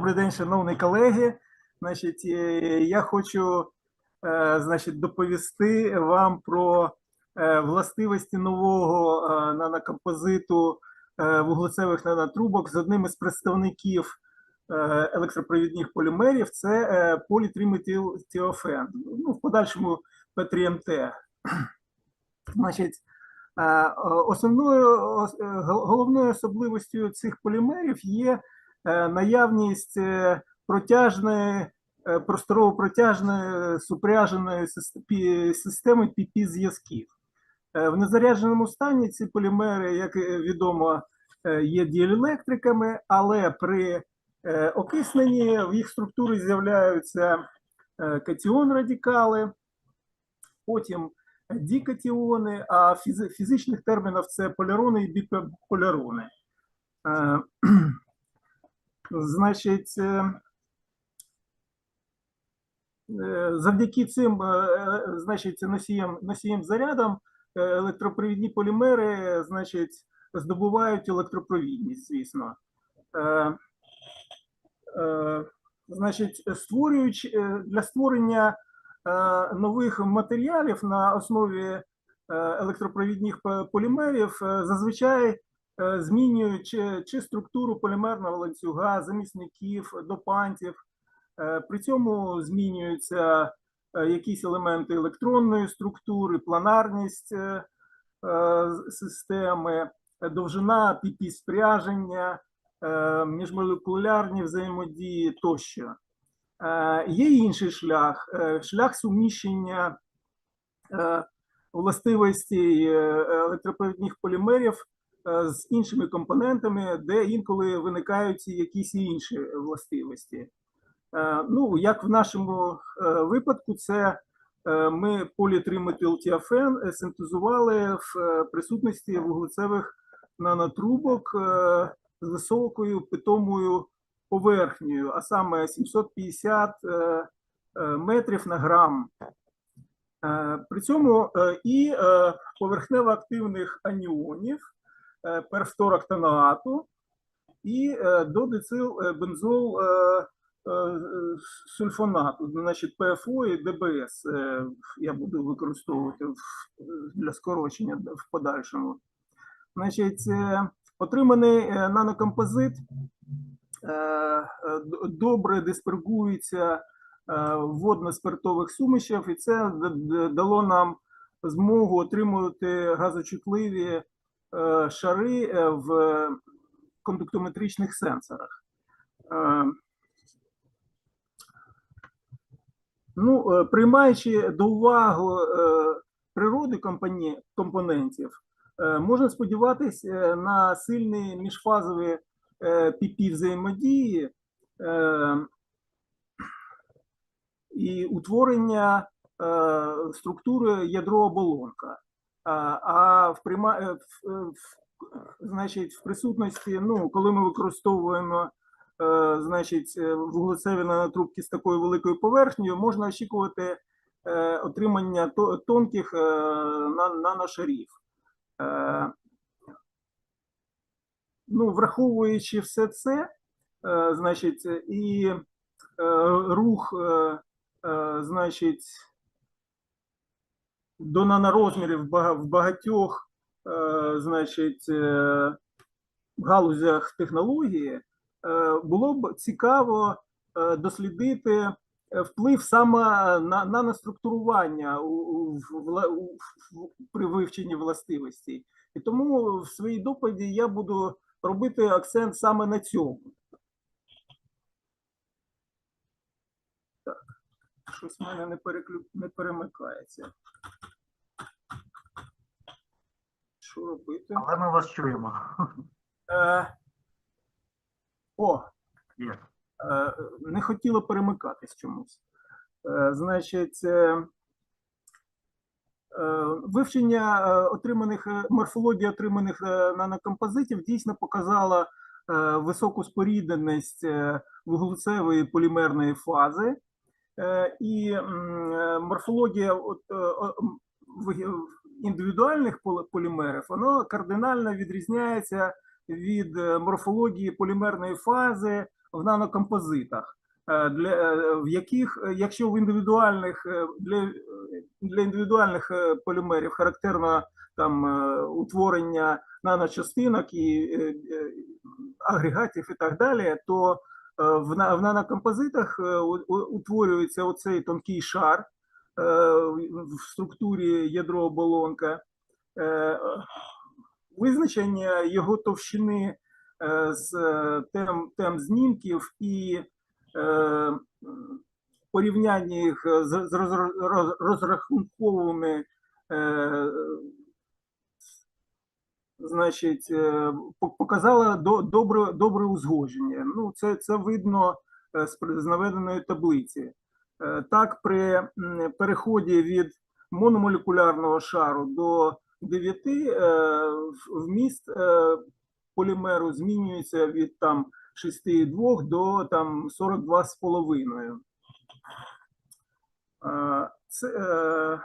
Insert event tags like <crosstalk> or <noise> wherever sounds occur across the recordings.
Добрий день, шановні колеги. Значить, е, я хочу е, значить, доповісти вам про е, властивості нового нанокомпозиту вуглецевих нанотрубок з одним із представників електропровідних полімерів. Це політриметилтіофен. Ну, в подальшому ПТМТ. <clears throat> Значить, основною ос- гол- головною особливістю цих полімерів є наявність е, протяжної, е, просторово протяжної супряженої системи піпі зв'язків. Е, В незарядженому стані ці полімери, як е, відомо, е, є діелектриками, але при е, окисненні в їх структурі з'являються е, катіон-радикали, потім дікатіони, а фізичних термінах це полярони і біполярони. Значить, е, е, завдяки цим, е, значить, носіям, носіям зарядам електропровідні полімери, значить, здобувають електропровідність, звісно. Значить, створюючи для створення нових матеріалів на основі електропровідних полімерів зазвичай е, змінюють чи, структуру полімерного ланцюга, замісників, допантів. Е, При цьому змінюються е, якісь елементи електронної структури, планарність системи, довжина піпі спряження, е, міжмолекулярні взаємодії тощо. Є інший шлях, шлях суміщення властивостей е, електропровідних полімерів з іншими компонентами, де інколи виникають якісь інші властивості. Е, Ну, як в нашому е, випадку, це е, ми політриметилтіафен е, синтезували в е, присутності вуглецевих нанотрубок е, з високою питомою поверхнею, а саме 750 е, е, метрів на грам. Е, При цьому е, і е, поверхнево активних аніонів, е, перфторактанаату і е, додицил е, бензол е, сульфонату, значить ПФО і ДБС я буду використовувати для скорочення в подальшому. Значить, отриманий нанокомпозит добре диспергується водно-спиртових сумішах, і це дало нам змогу отримувати газочутливі шари е, в кондуктометричних сенсорах. Е, Ну, е, приймаючи до уваги е, природи компонентів, е, можна сподіватися на сильні міжфазові е, піпі взаємодії е, і утворення е, структури ядро-оболонка. А, а в, прима... е, в, е, в, значить, в присутності, ну, коли ми використовуємо е, значить, вуглецеві нанотрубки з такою великою поверхнею, можна очікувати отримання тонких наношарів. Ну, враховуючи все це, значить, і рух, значить, до нанорозмірів в багатьох, е, значить, е, галузях технології, е, було б цікаво дослідити вплив саме на наноструктурування при вивченні властивостей. І тому в своїй доповіді я буду робити акцент саме на цьому. Так, щось в мене не, переклю... не перемикається. Що робити? Але ми вас чуємо. Е, о, Є. е, не хотіло перемикатись чомусь. Е, Значить, е, е, вивчення е, отриманих е, морфології отриманих е, нанокомпозитів дійсно показала е, високу спорідненість е, вуглецевої полімерної фази. Е, І м, е, морфологія от, е, о, м, в- індивідуальних полімерів воно кардинально відрізняється від е, морфології полімерної фази в нанокомпозитах, е, для, е, в яких, якщо в індивідуальних для, для індивідуальних полімерів характерно там утворення наночастинок і агрегатів і так далі, то в, нанокомпозитах утворюється оцей тонкий шар в в структурі ядро-оболонка. Е, Визначення його товщини е, з е, тем, тем знімків і е, порівняння їх з, розрахунковими е, значить, е, показала добре, добре узгодження. Ну, це, це видно е, з наведеної таблиці. Е, Так, при переході від мономолекулярного шару до 9 е, вміст е, полімеру змінюється від там 6,2 до там 42,5. Е, Це,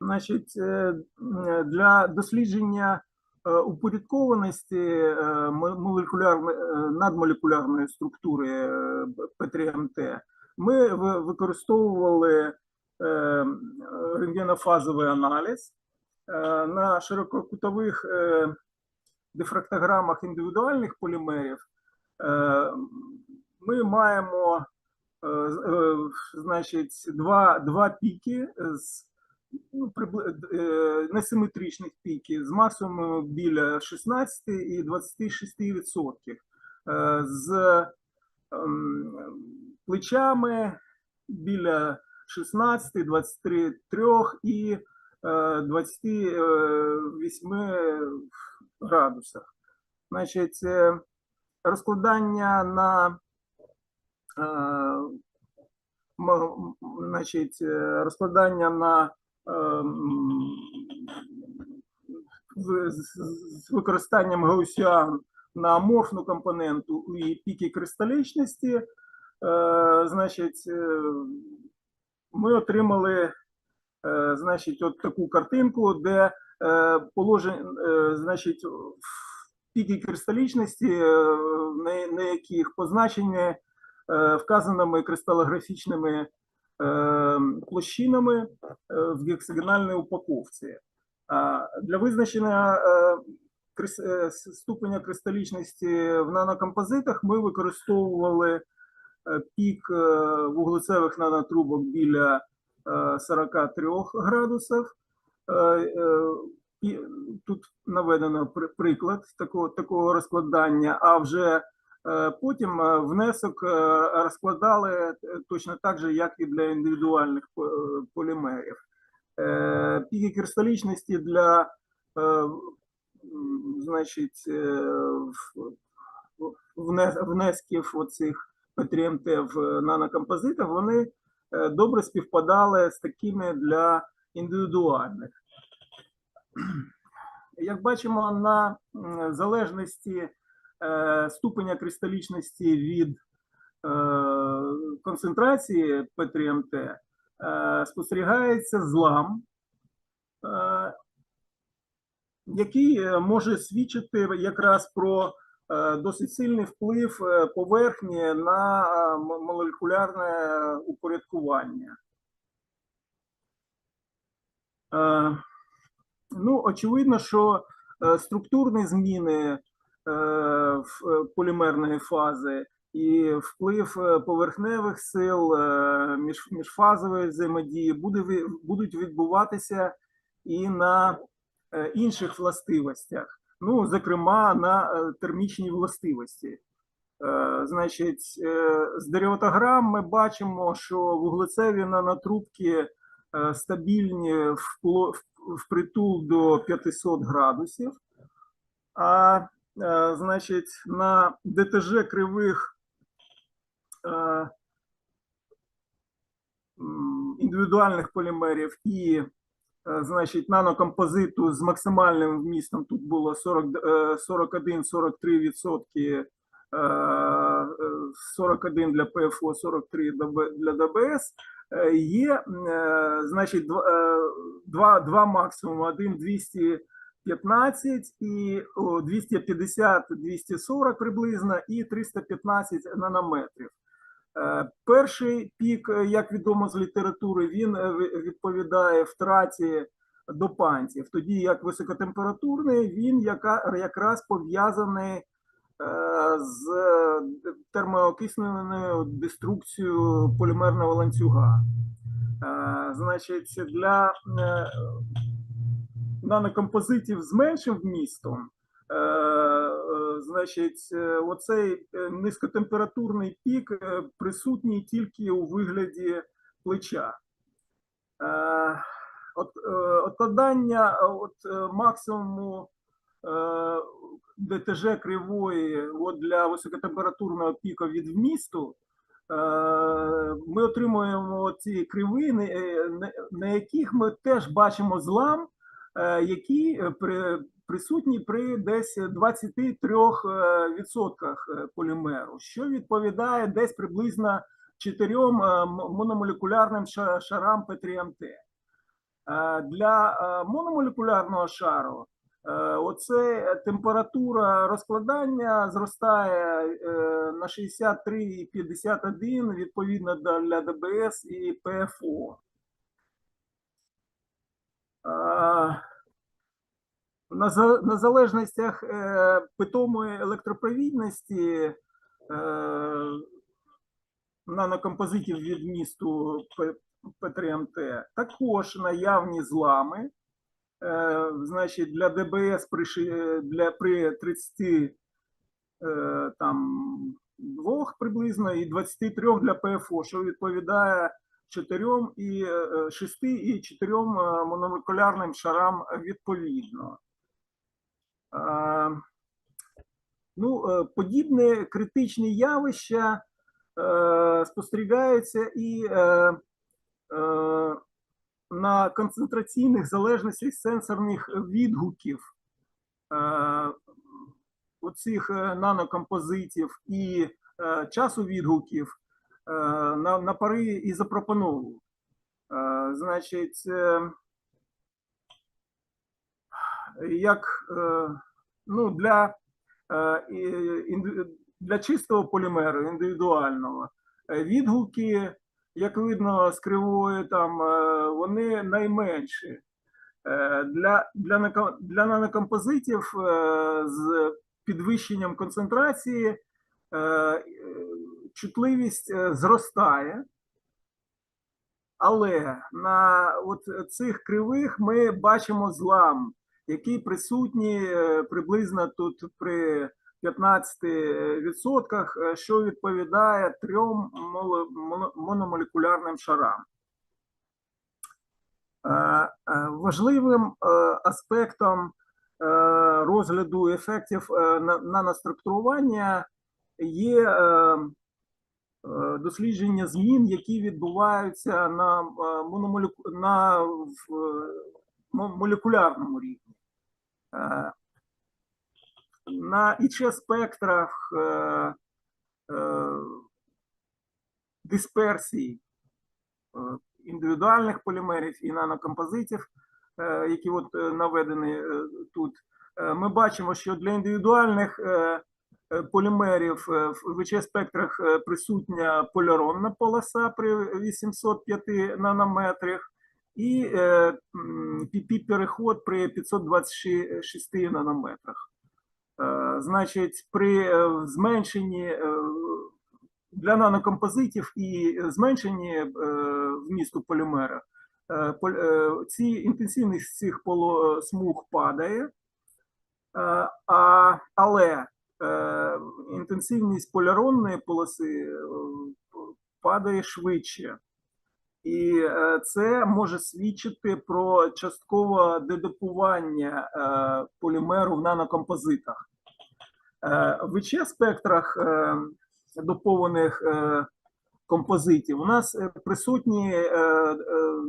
Значить, для дослідження е, упорядкованості е, молекулярної е, надмолекулярної структури е, П3МТ ми використовували рентгенофазовий аналіз на ширококутових дифрактограмах індивідуальних полімерів. Ми маємо значить, два, два піки з несиметричних піків з масами біля 16 і 26 відсотків, е, з ем, плечами біля 16, 23 3 і е, 28 градусах. Значить, е, розкладання на е, значить, е, розкладання на з, з- використанням гаусіан на аморфну компоненту і піки кристалічності, е, значить, е, ми отримали е, значить, от таку картинку, де положень, е, значить, піки кристалічності, на, яких позначені вказаними кристалографічними площинами е, в гексагональній упаковці. Для визначення е, е, ступеня кристалічності в нанокомпозитах ми використовували пік вуглецевих нанотрубок біля е, 43 градусів. Тут наведено приклад такого, такого розкладання, а вже потім е, внесок е, розкладали е, точно так же, як і для індивідуальних е, полімерів. Е, Піки кристалічності для е, значить, е, внесків оцих ПТМТ в нанокомпозитах, вони е, добре співпадали з такими для індивідуальних. Як бачимо, на залежності е, ступеня кристалічності від е, концентрації ПТМТ е, спостерігається злам, е, який е, може свідчити якраз про е, досить сильний вплив е, поверхні на е, молекулярне упорядкування. Е, Ну, очевидно, що е, структурні зміни е, е, полімерної фази і вплив е, поверхневих сил е, між, міжфазової взаємодії будуть відбуватися і на е, інших властивостях, ну, зокрема, на е, термічній властивості. Е, Значить, е, з дереватограм ми бачимо, що вуглецеві нанотрубки е, стабільні впритул до 500 градусів, а е, значить, на ДТЖ кривих е, індивідуальних полімерів і е, значить, нанокомпозиту з максимальним вмістом тут було 40, е, 41-43 відсотки, е, е, 41 для ПФО, 43 для ДБС. Е, Є, е, значить, два, е, два, два максимум, один 250 15 і 250-240 приблизно і 315 нанометрів. Е, Перший пік, е, як відомо з літератури, він е, відповідає втраті допантів, тоді як високотемпературний він якраз пов'язаний з термоокисненою деструкцією полімерного ланцюга. Значить, для нанокомпозитів з меншим вмістом, е, е, значить, е, оцей низькотемпературний пік присутній тільки у вигляді плеча. От, Откладання от, максимуму ДТЖ кривої от для високотемпературного піку від вмісту, ми отримуємо ці кривини, на- яких ми теж бачимо злам, які е, при, присутні при десь 23% е, полімеру, що відповідає десь приблизно 4 мономолекулярним ша- шарам П3МТ. Е, Для е, мономолекулярного шару е, оце температура розкладання зростає е, на 63,51 відповідно для ДБС і ПФО. На, залежностях е, питомої електропровідності е, нанокомпозитів від місту П- П3МТ також наявні злами. Е, значить, для ДБС при, для, при 30 е, там, двох приблизно і 23 для ПФО, що відповідає 4 і е, 6 і 4 мономолекулярним шарам відповідно. Е, Ну, е, подібні критичні явища е, спостерігаються і е, е, на концентраційних залежностях сенсорних відгуків е, оцих е, нанокомпозитів і е, часу відгуків е, на, на пари і запропоновував. Е, Значить, е, як е, ну, для, е, для чистого полімеру індивідуального е, відгуки, як видно з кривої, там е, вони найменші. Е, Для, для, для нанокомпозитів е, з підвищенням концентрації е, е, чутливість е, зростає. Але на от цих кривих ми бачимо злам, який присутній е, приблизно тут при 15%, е, що відповідає трьом мономолекулярним шарам. Е, е, Важливим е, аспектом е, розгляду ефектів е, наноструктурування є е, е, дослідження змін, які відбуваються на, е, на е, мо- молекулярному рівні. Е, На ІЧ спектрах е, е, дисперсії е, індивідуальних полімерів і нанокомпозитів, е, які от е, наведені е, тут, е, ми бачимо, що для індивідуальних е, е, полімерів е, в ВЧ спектрах е, присутня поляронна полоса при 805 нанометрах і PP-переход при 526 нанометрах. Е, Значить, при е, зменшенні е, для нанокомпозитів і зменшенні е, вмісту полімера е, пол- е, ці інтенсивність цих смуг падає, е, але е, інтенсивність поляронної полоси е, падає швидше. І е, це може свідчити про часткове дедопування е, полімеру в нанокомпозитах. Е, В ІЧ спектрах е, допованих е, композитів у нас е, присутні е, е,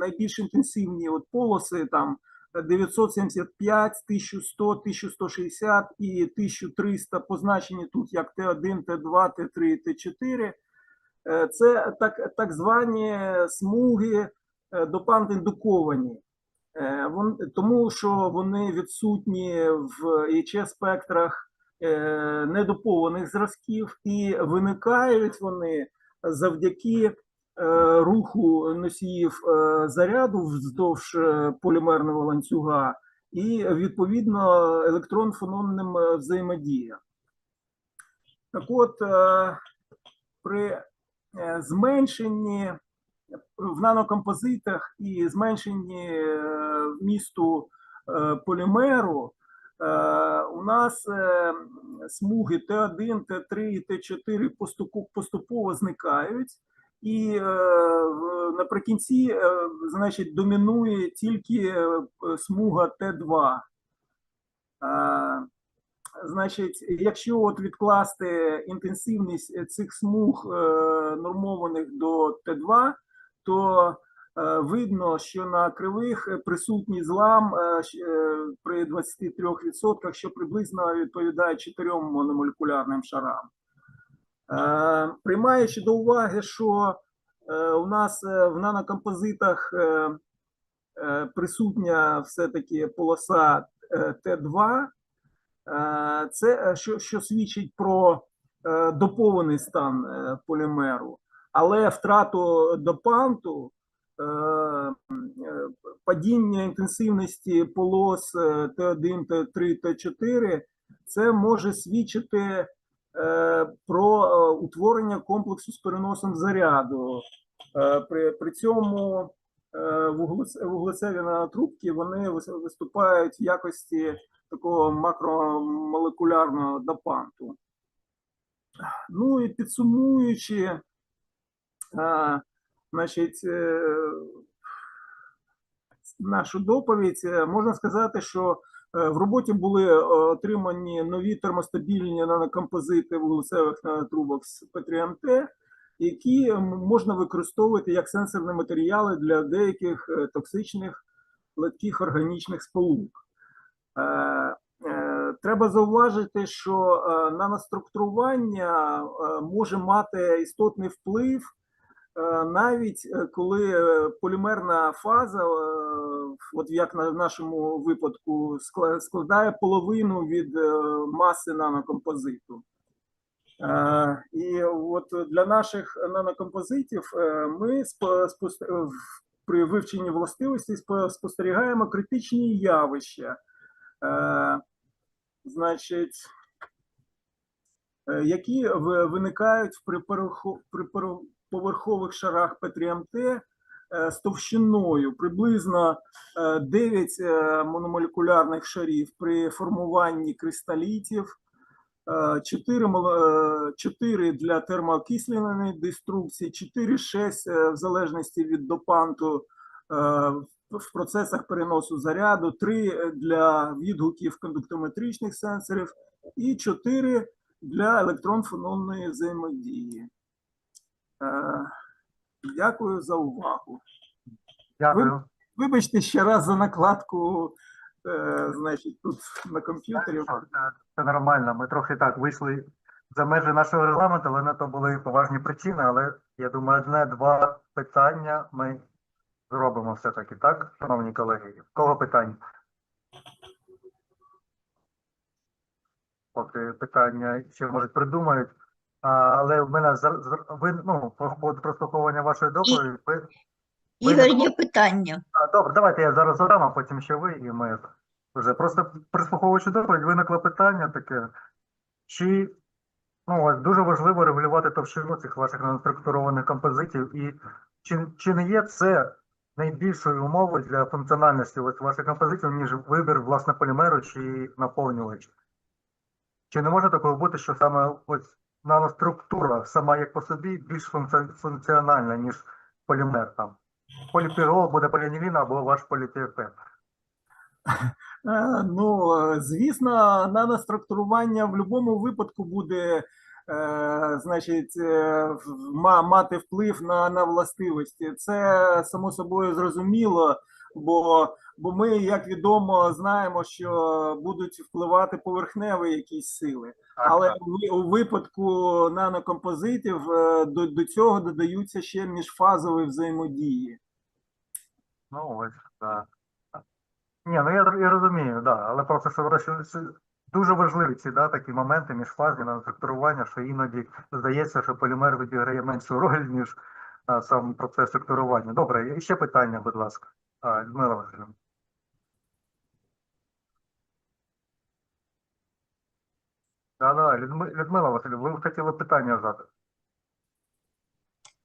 найбільш інтенсивні от полоси там 975, 1100, 1160 і 1300 позначені тут як Т1, Т2, Т3, Т4. Е, Це так, так звані смуги е, допант-індуковані. Е, тому що вони відсутні в ІЧ спектрах е, недопованих зразків, і виникають вони завдяки руху носіїв е, заряду вздовж е, полімерного ланцюга і відповідно електрон-фононним е, взаємодіям. Так от, е, при е, зменшенні в нанокомпозитах і зменшенні е, вмісту е, полімеру е, у нас е, смуги Т1, Т3 і Т4 поступово зникають, і е, наприкінці, е, значить, домінує тільки е, смуга Т2. Е, Значить, якщо от відкласти інтенсивність цих смуг е, нормованих до Т2, то е, видно, що на кривих присутній злам е, е, при 23%, що приблизно відповідає чотирьом мономолекулярним шарам. Е, Приймаючи до уваги, що е, у нас е, в нанокомпозитах присутня все-таки полоса е, Т2, Е, Це що, що свідчить про допований стан полімеру, але втрату допанту, падіння інтенсивності полос е, Т1, Т3, Т4, це може свідчити про е, утворення комплексу з переносом заряду. Е, При, при цьому е, вуглецеві нанотрубки вони виступають в якості такого макромолекулярного допанту. Ну і підсумуючи, значить, е, нашу доповідь, е, можна сказати, що е, в роботі були е, отримані нові термостабільні нанокомпозити вуглецевих нанотрубок з ПТМТ, які можна використовувати як сенсорні матеріали для деяких е, токсичних легких органічних сполук. Е, е, Треба зауважити, що е, наноструктурування е, може мати істотний вплив, е, навіть е, коли е, полімерна фаза, е, от як на нашому випадку, складає половину від е, маси нанокомпозиту. Е, І от для наших нанокомпозитів е, ми при вивченні властивостей спостерігаємо критичні явища. Значить, які виникають при, поверхових шарах ПТМТ з товщиною приблизно е, 9 е, мономолекулярних шарів при формуванні кристалітів, 4, 4 для термоокисленої деструкції, 4-6 в залежності від допанту е, в процесах переносу заряду, 3 для відгуків кондуктометричних сенсорів і 4 для електрон-фононної взаємодії. Дякую за увагу. Дякую. Вибачте ще раз за накладку, е, значить, тут на комп'ютері. Це, нормально. Ми трохи так вийшли за межі нашого регламенту, але на то були поважні причини. Але я думаю, одне-два питання ми зробимо все-таки, так, шановні колеги? В кого питання? Поки питання ще можуть придумають. Але в мене зар- ви ну по прослуховування вашої доповіді. Ви, Ігор, є питання. А, добре, давайте я зараз задам, а потім ще ви, і ми вже просто прислуховуючи доповідь, виникло питання таке, чи ну, ось дуже важливо регулювати товщину цих ваших наноструктурованих композитів, і чи, чи не є це найбільшою умовою для функціональності ось ваших композитів, ніж вибір власне полімеру чи наповнювач? Чи не може такого бути, що саме ось наноструктура сама як по собі більш функціональна, ніж полімер там? поліпірол буде поліанілін або ваш політиефен. Е, Ну, звісно, наноструктурування в будь-якому випадку буде, е, значить, е, мати вплив на, на властивості. Це само собою зрозуміло, бо, бо ми, як відомо, знаємо, що будуть впливати поверхневі якісь сили. Але у, випадку нанокомпозитів е, до, до цього додаються ще міжфазові взаємодії. Ну ось, так. Ні, ну я, я розумію, да, але просто що врешті- дуже важливі ці да, такі моменти міжфазні на структурування, що іноді здається, що полімер відіграє меншу роль, ніж а, сам процес структурування. Добре, і ще питання, будь ласка. А, Людмила Васильівна. Да, да, Людми- Людмила Васильівна, ви хотіли питання задати.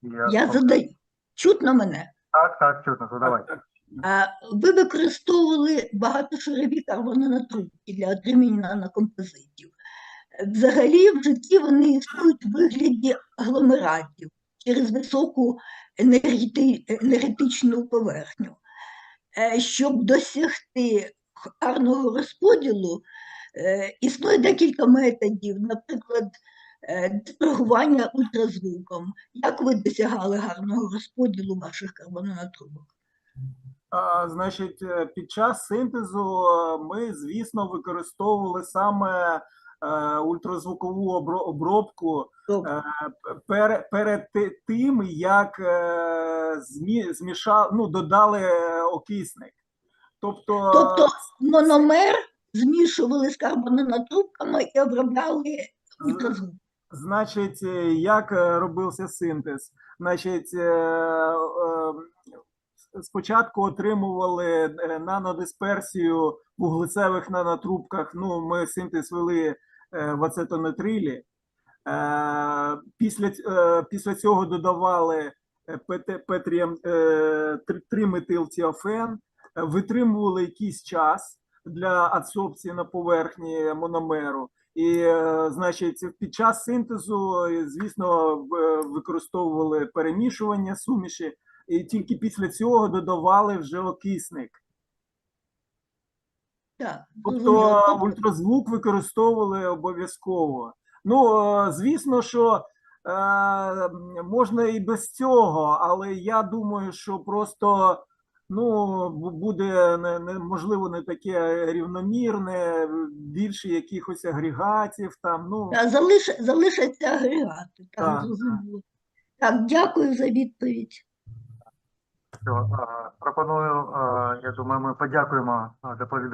Я... Я задаю. Чутно мене? Так, так, чутно, задавайте. А, Ви використовували багатошарові карбононатробки для отримання нанокомпозитів. Взагалі в житті вони існують у вигляді агломератів через високу енергети- енергетичну поверхню. Е, Щоб досягти гарного розподілу, існує декілька методів, наприклад, е, дистрагування ультразвуком. Як ви досягали гарного розподілу ваших карбононатрубок? Значить, е, під час синтезу е, ми, звісно, використовували саме е, ультразвукову обробку е, перед, тим, як е, змі, зміша, ну, додали е, окисник. Тобто, Тобто мономер змішували з карбононатрубками і обробляли ультразвук. Значить, е, як е, робився синтез? Значить, е, спочатку отримували нанодисперсію в вуглецевих нанотрубках. Ну, ми синтез вели в ацетонитрилі. Після, після цього додавали 3-метилтіофен, е, витримували якийсь час для адсорбції на поверхні мономеру. І, е, значить, під час синтезу, е, звісно, використовували перемішування суміші, і тільки після цього додавали вже окисник. Так, Тобто. Ультразвук використовували обов'язково. Ну, е, звісно, що е, можна і без цього, але я думаю, що просто ну, буде не, не, можливо не таке рівномірне, більше якихось агрегатів там. Ну, та, залиш, залишаться агрегати. Так, Так, зрозуміло. Так, дякую за відповідь. Все, пропоную, я думаю, ми подякуємо доповідачу.